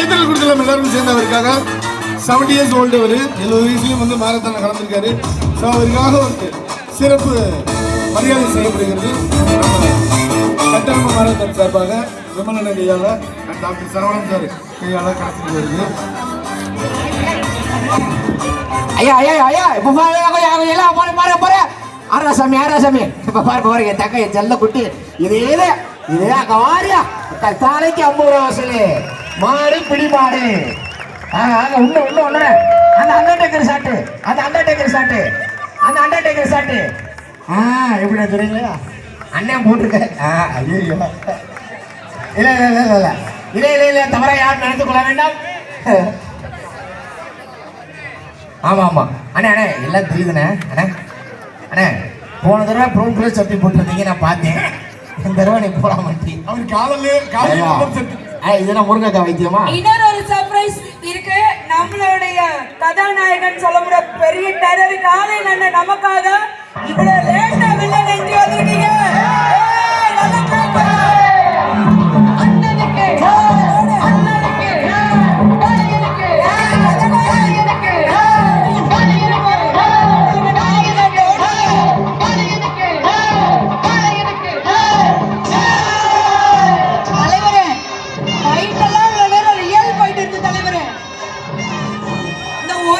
கைத்தறல் கொடுத்துலாம் எல்லாரும் சேர்ந்து அவருக்காக. செவன்டி இயர்ஸ் ஓல்டு அவர். எழுபது வயசுலயும் வந்து மேரத்தான கலந்துருக்காரு ஸோ அவருக்காக ஒரு சிறப்பு மரியாதை செய்யப்படுகிறது. கட்டணம் மாரத்தான் சார்பாக விமலன கையால் டாக்டர் சரவணன் சார் கையால் கலந்துட்டு வருது. ஐயா ஐயா ஐயா இப்போ பாருங்க எல்லாம் பாரு பாரு பாரு ஆராசாமி ஆராசாமி இப்போ பாரு பாருங்க தக்க என் செல்ல குட்டி. இதே இதே அங்க வாரியா. தலைக்கு ஐம்பது ரூபா வசூலு. மாடு பிடிமாடு ஆக ஆக உள்ள உள்ள உள்ள அந்த அண்டர்டேக்கர் சாட்டு அந்த அண்டர்டேக்கர் சாட்டு அந்த அண்டர்டேக்கர் சாட்டு. ஆ எப்படி சொல்றீங்களா அண்ணன் போட்டிருக்க ஆ ஐயோ இல்லை இல்லை இல்லை இல்லை இல்லை. இல்லை இல்லை தவற யாரும் நினைத்து கொள்ள வேண்டாம். ஆமாம் ஆமாம் அண்ணே அண்ணே எல்லாம் தெரியுதுண்ணே. அண்ணே அண்ணே போன தடவை ப்ரௌன் கலர் சட்டி போட்டிருந்தீங்க நான் பார்த்தேன். இந்த தடவை நீ போட மாட்டேன் அவர் காலையில் காலையில் இதெல்லாம் முருங்கக்காய் வைத்தியமா? இன்னொரு ஒரு சர்ப்ரைஸ் இருக்கு. நம்மளுடைய கதாநாயகன் சொல்ல முடிய பெரிய டெரர் காலையில் அண்ணன் நமக்காக இவ்வளவு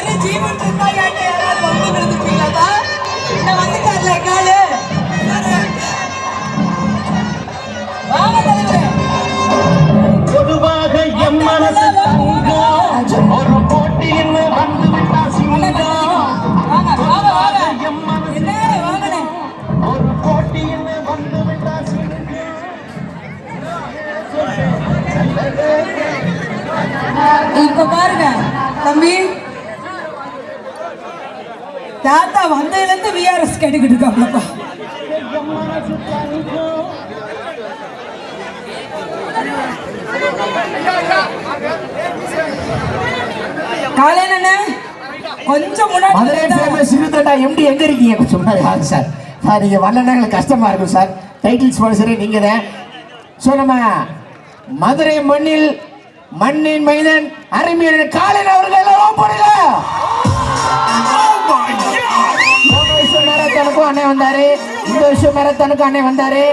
இந்த ஒரு ஜீவன் இருந்தா ஏன்டா யாராவது வந்து விழுந்துருப்பீங்களா இந்த வந்துட்டார்ல காலு வாங்க தலைவரே. பொதுவாக எம் மனசு தங்கம் ஒரு போட்டின்னு வந்து விட்டா சிங்கம் வாங்க வாங்க. வாங்க எம் மனசு என்ன வாங்கண்ணே. ஒரு போட்டின்னு வந்து விட்டா சிங்கம் இப்ப பாருங்க தம்பி. தாத்தா வந்ததுல இருந்து விஆர்எஸ் கேட்டுக்கிட்டு இருக்காங்களப்பா காலையில என்ன? கொஞ்சம் மதுரை முன்னாடி ஃபேமஸ் சிறுத்தண்டா எம்டி எங்க இருக்கீங்க? சொன்னாரு. யாரு சார்? சார் நீங்க வரலன்னா எங்களுக்கு கஷ்டமா இருக்கும் சார். டைட்டில் ஸ்பான்சரே நீங்க தான். ஸோ நம்ம மதுரை மண்ணில் மண்ணின் மைதன் அருமையான காலையில் அவர்கள் இந்த வருஷம் மேரத்தானுக்கும் அண்ணன் வந்தாரு.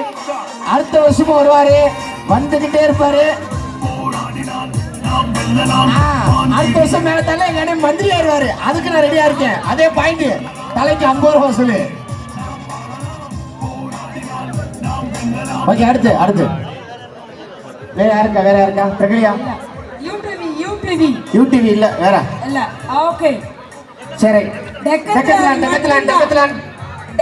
அடுத்த வருஷமும் வருவாரு. வந்துகிட்டே இருப்பாரு. அடுத்த வருஷம் மேரத்தான எங்க அண்ணன் மந்திரி ஆயிடுவாரு. அதுக்கு நான் ரெடியா இருக்கேன். அதே பாயிண்ட் தலைக்கு ஐம்பது ரூபா ஓகே அடுத்து அடுத்து. வேற யாருக்கா வேற யாருக்கா பிரகலியா? யூடிவி யூடிவி யூடிவி இல்ல வேற. இல்ல. ஓகே சரி. Decathlon Decathlon Decathlon